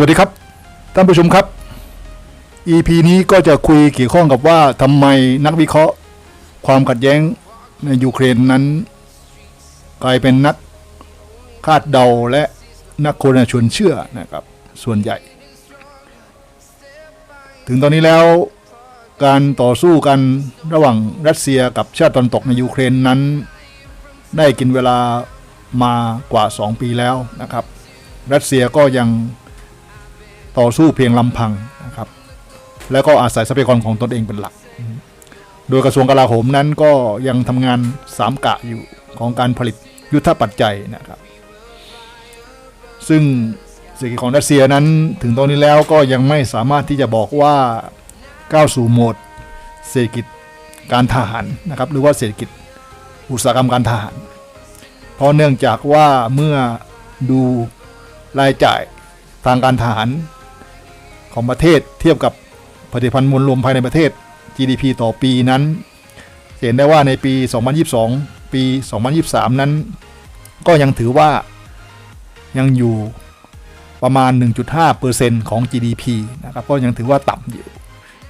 สวัสดีครับท่านผู้ชมครับ EP นี้ก็จะคุยเกี่ยวข้องกับว่าทำไมนักวิเคราะห์ ความขัดแย้งในยูเครนนั้น กลายเป็นนักคาดเดาและนักโคนาชวนเชื่อนะครับ ส่วนใหญ่ ถึงตอนนี้แล้วการต่อสู้กันระหว่างรัสเซียกับชาติตะวันตกในยูเครนนั้น ได้กินเวลามากว่า 2 ปีแล้วนะครับ รัสเซียก็ยัง ต่อสู้เพียงลำพังนะครับแล้วก็อาศัยทรัพยากรของตนเองเป็นหลัก โดยกระทรวงกลาโหมนั้นก็ยังทำงานสามกะอยู่ของการผลิตยุทธปัจจัยนะครับ ซึ่งเศรษฐกิจของรัสเซียนั้นถึงตอนนี้แล้วก็ยังไม่สามารถที่จะบอกว่าก้าวสู่โหมดเศรษฐกิจการทหารนะครับหรือว่าเศรษฐกิจอุตสาหกรรมการทหาร เพราะเนื่องจากว่าเมื่อดูรายจ่ายทางการทหาร ของประเทศเทียบกับผลิตภัณฑ์มวลรวมภายในประเทศ GDP ต่อปีนั้น เห็นได้ว่าในปี 2022 ปี 2023 นั้น ก็ยังถือว่ายังอยู่ประมาณ 1.5%ของ GDP นะครับ ก็ยังถือว่าต่ำอยู่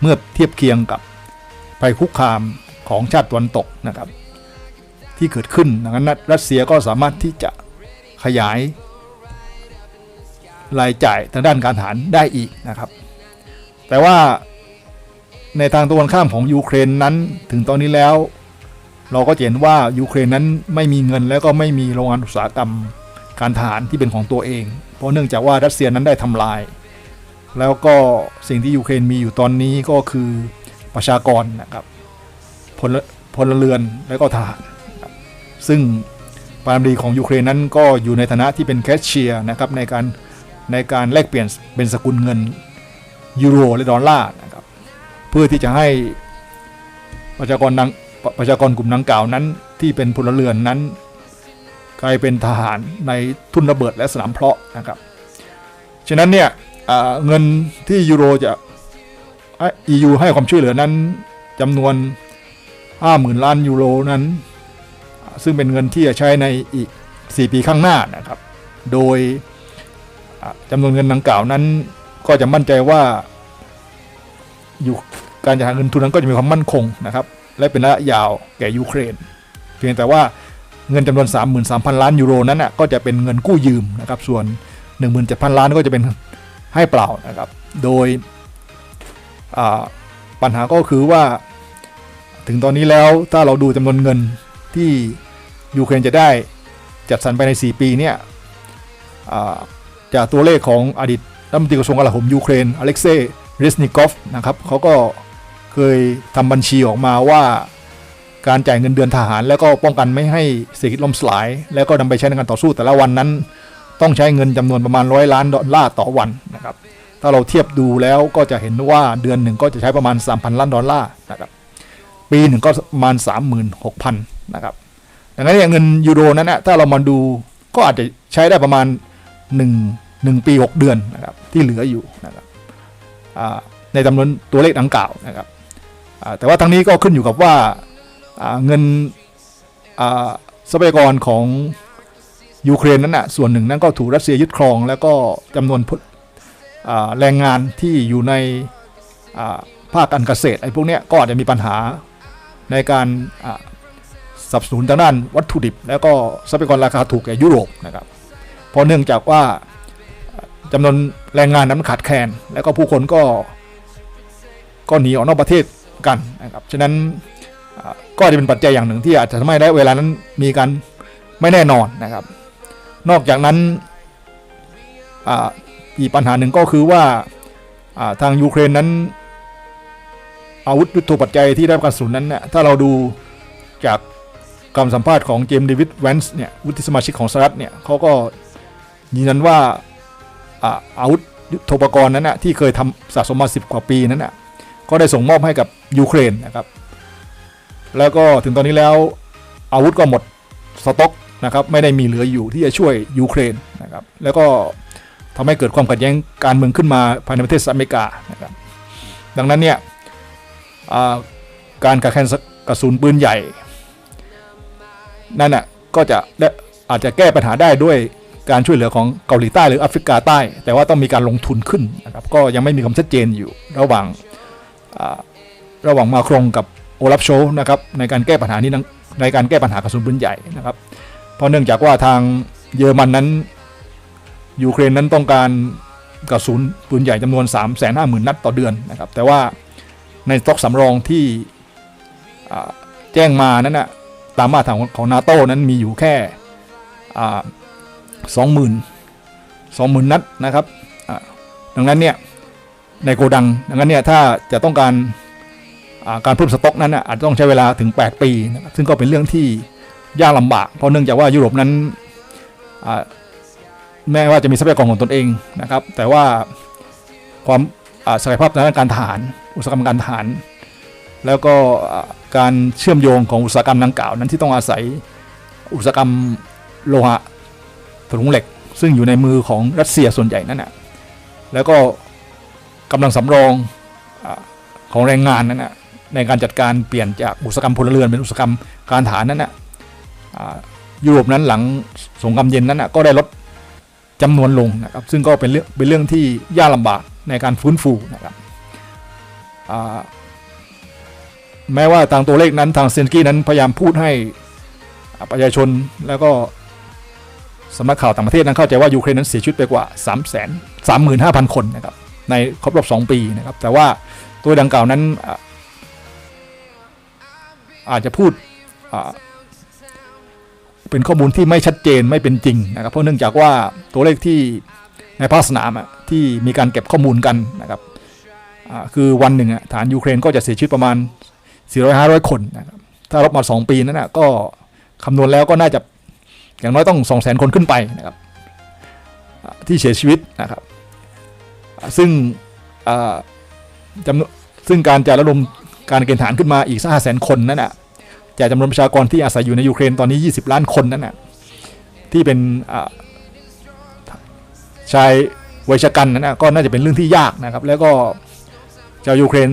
เมื่อเทียบเคียงกับภัยคุกคามของชาติตะวันตกนะครับ ที่เกิดขึ้นดังนั้นรัสเซียก็สามารถที่จะขยาย รายจ่ายทางด้านการทหารได้อีกนะครับ แต่ว่าในทางตะวันข้ามของยูเครนนั้นถึงตอนนี้แล้ว เราก็เห็นว่ายูเครนนั้นไม่มีเงินแล้วก็ไม่มีโรงงานอุตสาหกรรมการทหารที่เป็นของตัวเอง เพราะเนื่องจากว่ารัสเซียนั้นได้ทำลาย แล้วก็สิ่งที่ยูเครนมีอยู่ตอนนี้ก็คือประชากรนะครับพลพลเรือนและก็ทหารซึ่งปาล์มดีของยูเครนนั้นก็อยู่ในฐานะที่เป็นแคชเชียร์นะครับในการ ในการแลกเปลี่ยนเป็นสกุลเงินยูโรและดอลลาร์นะครับเพื่อที่จะให้ประชากรดังประชากรกลุ่มดังกล่าวนั้น ที่เป็นพลเรือนนั้น กลายเป็นทหารในทุนระเบิดและสนามเพลาะนะครับฉะนั้นเนี่ยเงินที่ยูโรจะให้ EU ให้ความช่วยเหลือนั้นจำนวน 50,000 ล้านยูโรนั้น ซึ่งเป็นเงินที่จะใช้ในอีก 4 ปีข้างหน้านะครับ โดย จำนวนเงินดังกล่าวนั้น ก็จะมั่นใจว่า อยู่การจัดหาเงินทุนนั้นก็จะมีความมั่นคงนะครับ และเป็นระยะยาวแก่ยูเครน เพียงแต่ว่าเงินจำนวน 33,000 ล้านยูโรนั้นน่ะก็จะเป็นเงินกู้ยืมนะครับ ส่วน 17,000 ล้านก็จะเป็นให้เปล่านะครับ โดยปัญหาก็คือว่า ถึงตอนนี้แล้วถ้าเราดูจำนวนเงินที่ยูเครนจะได้จัดสรรไปใน 4 ปีเนี่ยอ่า จากตัวเลขของอดีตรัฐมนตรีกระทรวงกลาโหมยูเครนอเล็กเซย์เรสนิกอฟนะครับเขาก็เคยทำบัญชีออกมาว่าการจ่ายเงินเดือนทหาร แล้วก็ป้องกันไม่ให้เศรษฐกิจล่มสลาย แล้วก็นำไปใช้ในการต่อสู้แต่ละวันนั้น ต้องใช้เงินจำนวนประมาณร้อยล้านดอลลาร์ต่อวันนะครับถ้าเราเทียบดูแล้วก็จะเห็นว่าเดือนหนึ่งก็จะใช้ประมาณ 3,000 ล้านดอลลาร์นะครับปีหนึ่งก็ประมาณ 36,000นะครับดังนั้นเนี่ยเงินยูโรนั้นนะถ้าเรามาดูก็อาจจะใช้ได้ประมาณ 1 1 ปี 6 เดือนนะครับที่เหลืออยู่นะครับในจำนวนตัวเลขดังกล่าวนะครับแต่ว่าทั้งนี้ก็ขึ้นอยู่กับว่าเงินทรัพยากรของยูเครนนั้นนะส่วนหนึ่งนั้นก็ถูกรัสเซียยึดครอง แล้วก็จำนวนแรงงานที่อยู่ในภาคการเกษตรไอ้พวกเนี้ยก็อาจจะมีปัญหาในการสนับสนุนทางด้านวัตถุดิบ แล้วก็ทรัพยากรราคาถูกแก่ยุโรปนะครับ เพราะเนื่องจากว่าจำนวนแรงงานนั้นขาดแคลนแล้วก็ผู้คนก็ก็หนีออกนอกประเทศกันนะครับฉะนั้นก็จะเป็นปัจจัยอย่างหนึ่งที่อาจจะทำให้ได้เวลานั้นมีการไม่แน่นอนนะครับ นอกจากนั้นอีกปัญหาหนึ่งก็คือว่าทางยูเครนนั้น อาวุธยุทโธปัจจัยที่ได้รับการสนับสนุนนั้นเนี่ยถ้าเราดูจากคำสัมภาษณ์ของเจมส์เดวิดแวนส์เนี่ยวุฒิสมาชิกของสหรัฐเนี่ยเขาก็ ยืนยันว่าอาอาวุธยุทโธปกรณ์นั้นนะที่เคยทำสะสมมา 10 กว่าปีนั้นนะก็ได้ส่งมอบให้กับยูเครนนะครับ แล้วก็ถึงตอนนี้แล้วอาวุธก็หมดสต็อกนะครับไม่ได้มีเหลืออยู่ที่จะช่วยยูเครนนะครับแล้วก็ทำให้เกิดความขัดแย้งการเมืองขึ้นมาภายในประเทศสหรัฐอเมริกานะครับดังนั้นเนี่ยการขาดแคนกระสุนปืนใหญ่ นั่นน่ะก็จะอาจจะแก้ปัญหาได้ด้วย การช่วยเหลือของเกาหลีใต้หรือแอฟริกาใต้ แต่ว่าต้องมีการลงทุนขึ้นนะครับก็ยังไม่มีความชัดเจนอยู่ระหว่างระหว่างมาครงกับโอลาฟโชนะครับในการแก้ปัญหานี้ในการแก้ปัญหากระสุนปืนใหญ่นะครับ เพราะเนื่องจากว่าทางเยอรมันนั้นยูเครนนั้นต้องการกระสุนปืนใหญ่จำนวน 3 5 0 0 0 0 นัดต่อเดือนนะครับแต่ว่าในสต็อกสำรองที่แจ้งมานั้นนะตามมาตรฐานของของนาโต้นั้นมีอยู่แค่ สองหมื่นสองหมื่นนัดนะครับดังนั้นเนี่ยในโกดังดังนั้นเนี่ยถ้าจะต้องการการเพิ่มสต็อกนั้นนะอาจจะต้องใช้เวลาถึง 8 ปีนะครับซึ่งก็เป็นเรื่องที่ยากลำบาก เพราะเนื่องจากว่ายุโรปนั้นแม้ว่าจะมีทรัพยากรของตนเองนะครับ แต่ว่าความศักยภาพทางด้านการทหาร อุตสาหกรรมการทหาร แล้วก็การเชื่อมโยงของอุตสาหกรรมดังกล่าวนั้นที่ต้องอาศัยอุตสาหกรรมโลหะ ถุงเหล็ก ซึ่งอยู่ในมือของรัสเซียส่วนใหญ่นั่นนะแล้วก็กำลังสำรองอของแรงงานนั้นนะในการจัดการเปลี่ยนจากอุตสาหกรรมพลเรือนเป็นอุตสาหกรรมการทหารนั้นนะยุโรปนั้นหลังสงครามเย็นนั้นนะก็ได้ลดจำนวนลงนะครับซึ่งก็เป็นเรื่องเป็นเรื่องที่ยากลำบากในการฟื้นฟูนะครับแม้ว่าทางตัวเลขนั้นทางเซนกี้นั้นพยายามพูดให้ประชาชนแล้วก็ สำนักข่าวต่างประเทศนั้นเข้าใจว่ายูเครนนั้นเสียชีวิตไปกว่า 3 3 5 0 0 0 คนนะครับในครบรอบ 2 ปีนะครับ แต่ว่าตัวดังกล่าวนั้นอาอาจจะพูดเป็นข้อมูลที่ไม่ชัดเจนไม่เป็นจริงนะครับเพราะเนื่องจากว่าตัวเลขที่ในภาคสนามที่มีการเก็บข้อมูลกันนะครับคือวันหนึ่งฐานยูเครนก็จะเสียชีวิตประมาณ 400-500 คนนะครับถ้ารบมา 2 ปีนั้นนะก็คำนวณแล้วก็น่าจะ อย่างน้อยต้อง 200,000 คนขึ้นไปนะครับที่เสียชีวิตนะครับซึ่งจำนวนซึ่งการจะระดมการเกณฑ์ทหารขึ้นมาอีก500,000คนนั้นนะจากจำนวนประชากรที่อาศัยอยู่ในยูเครนตอนนี้ 20 ล้านคนนั่นนะที่เป็นชายวัยชกันนั่นนะก็น่าจะเป็นเรื่องที่ยากนะครับ แล้วก็ชาวยูเครน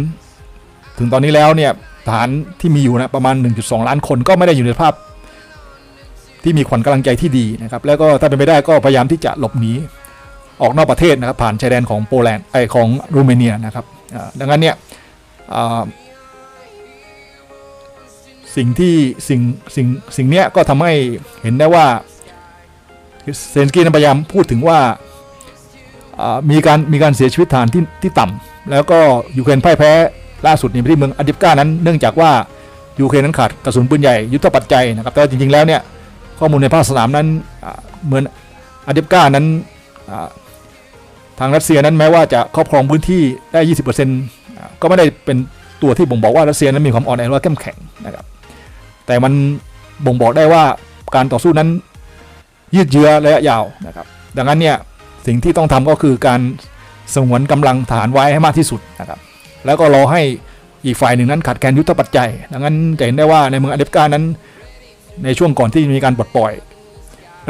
ถึงตอนนี้แล้วเนี่ยฐานที่มีอยู่นะประมาณ 1.2 ล้านคนก็ไม่ได้อยู่ในภาพ ที่มีขวัญกำลังใจที่ดีนะครับแล้วก็ถ้าเป็นไปได้ก็พยายามที่จะหลบหนีออกนอกประเทศนะครับผ่านชายแดนของโปแลนด์ไอของรูเมเนียนะครับดังนั้นเนี่ยสิ่งที่สิ่งสิ่งสิ่งเนี้ยก็ทำให้เห็นได้ว่าเซนสกี้พยายามพูดถึงว่ามีการมีการเสียชีวิตฐานที่ที่ต่ำแล้วก็ยูเครนพ่ายแพ้ล่าสุดในที่เมืองอดิฟกานั้นเนื่องจากว่ายูเครนนั้นขาดกระสุนปืนใหญ่ยุทธปัจจัยนะครับแต่จริงๆแล้วเนี่ย ข้อมูลในภาคสนามนั้นเหมือนอดิฟกานั้นทางรัสเซียนั้นแม้ว่าจะครอบครองพื้นที่ได้ 20%อ่าก็ไม่ได้เป็นตัวที่บ่งบอกว่ารัสเซียนั้นมีความอ่อนแอหรือว่าเข้มแข็งนะครับ แต่มันบ่งบอกได้ว่าการต่อสู้นั้นยืดเยื้อระยะยาวนะครับ ดังนั้นเนี่ยสิ่งที่ต้องทำก็คือการสงวนกำลังฐานไว้ให้มากที่สุดนะครับ แล้วก็รอให้อีกฝ่ายหนึ่งนั้นขาดแคลนยุทธปัจจัย ดังนั้นจะเห็นได้ว่าในเมืองอเดฟกานั้น ในช่วงก่อนที่มีการปลดปล่อย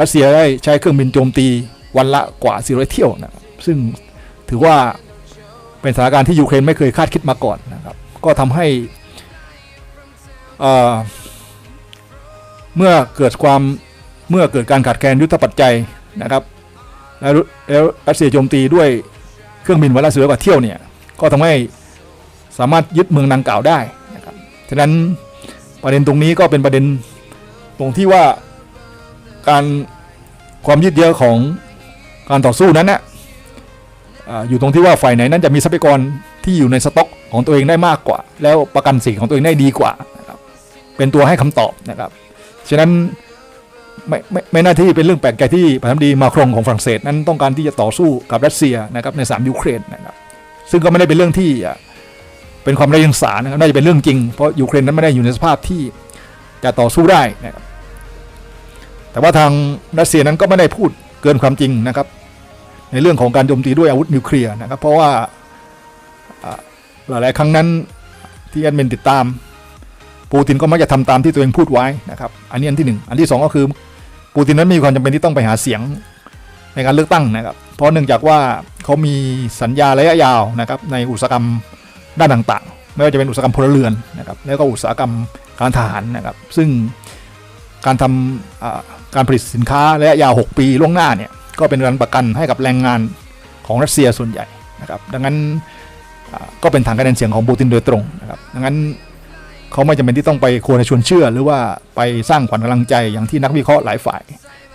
รัสเซียได้ใช้เครื่องบินโจมตีวันละกว่า 400 เที่ยวนะครับซึ่งถือว่าเป็นสถานการณ์ที่ยูเครนไม่เคยคาดคิดมาก่อนนะครับ ก็ทำให้เมื่อเกิดความเมื่อเกิดการขาดแคลนยุทธปัจจัยนะครับแล้วแล้วรัสเซียโจมตีด้วยเครื่องบินวันละเสือกว่าเที่ยวเนี่ยก็ทำให้สามารถยึดเมืองดังกล่าวได้นะครับฉะนั้นประเด็นตรงนี้ก็เป็นประเด็น ตรงที่ว่าการความยืดเยื้อของการต่อสู้นั้นนะอยู่ตรงที่ว่าฝ่ายไหนนั้นจะมีทรัพยากรที่อยู่ในสต็อกของตัวเองได้มากกว่า แล้วประกันสิ่งของตัวเองได้ดีกว่านะครับเป็นตัวให้คำตอบนะครับฉะนั้นไม่ไม่ไม่น่าที่เป็นเรื่องแปลกใจที่ประธานดีมาครงของฝรั่งเศสนั้นต้องการที่จะต่อสู้กับรัสเซียนะครับในสามยูเครนนะครับซึ่งก็ไม่ได้เป็นเรื่องที่เป็นความไร้เดียงสานะครับน่าจะเป็นเรื่องจริงเพราะยูเครนนั้นไม่ได้อยู่ในสภาพที่จะต่อสู้ได้นะครับ แต่ว่าทางรัสเซียนั้นก็ไม่ได้พูดเกินความจริงนะครับ ในเรื่องของการโจมตีด้วยอาวุธนิวเคลียร์นะครับ เพราะว่าหลายๆครั้งนั้นที่แอดมินติดตาม ปูตินก็มักจะทำตามที่ตัวเองพูดไว้นะครับ อันนี้อันที่หนึ่งอันที่สองก็คือปูตินนั้นมีความจำเป็นที่ต้องไปหาเสียงในการเลือกตั้งนะครับ เพราะเนื่องจากว่าเขามีสัญญาระยะยาวนะครับในอุตสาหกรรมด้านต่างๆ ไม่ว่าจะเป็นอุตสาหกรรมพลเรือนนะครับ แล้วก็อุตสาหกรรมการทหารนะครับ ซึ่งการทำ การผลิตสินค้าระยะยาว 6 ปีล่วงหน้าเนี่ยก็เป็นการประกันให้กับแรงงานของรัสเซียส่วนใหญ่นะครับดังนั้นก็เป็นฐานคะแนนเสียงของปูตินโดยตรงนะครับดังนั้นเขาไม่จำเป็นที่ต้องไปควรชวนเชื่อ หรือว่าไปสร้างขวัญกำลังใจอย่างที่นักวิเคราะห์หลายฝ่าย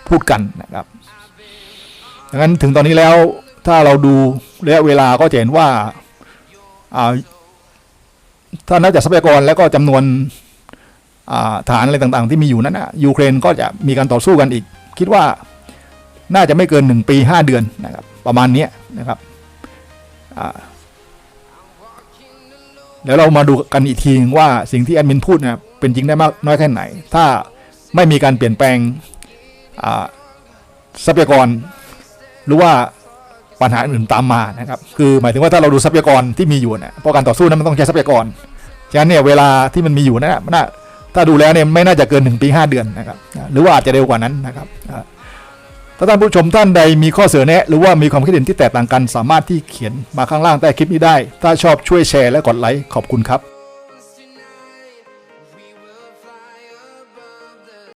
พูดกันนะครับดังนั้นถึงตอนนี้แล้วถ้าเราดูระยะเวลาก็จะเห็นว่าถ้านับจากทรัพยากรแล้วก็จำนวน ฐานอะไรต่างๆ ที่มีอยู่นั้นนะยูเครนก็จะมีการต่อสู้กันอีก คิดว่าน่าจะไม่เกินหนึ่งปีห้าเดือนนะครับ ประมาณนี้นะครับอ่าเดี๋ยวเรามาดูกันอีกทีว่าสิ่งที่แอดมินพูดนะเป็นจริงได้มากน้อยแค่ไหน ถ้าไม่มีการเปลี่ยนแปลงทรัพยากร หรือว่าปัญหาอื่นตามมานะครับ คือหมายถึงว่าถ้าเราดูทรัพยากรที่มีอยู่เนี่ยเพราะการต่อสู้นั้นมันต้องใช้ทรัพยากร ฉะนั้นเนี่ยเวลาที่มันมีอยู่นั้นนะมันน่า ถ้าดูแล้วเนี่ยไม่น่าจะเกินหนึ่งปีห้าเดือนนะครับหรือว่าอาจจะเร็วกว่านั้นนะครับถ้าท่านผู้ชมท่านใดมีข้อเสนอแนะหรือว่ามีความคิดเห็นที่แตกต่างกันสามารถที่เขียนมาข้างล่างใต้คลิปนี้ได้ ถ้าชอบช่วยแชร์และกดไลค์ขอบคุณครับ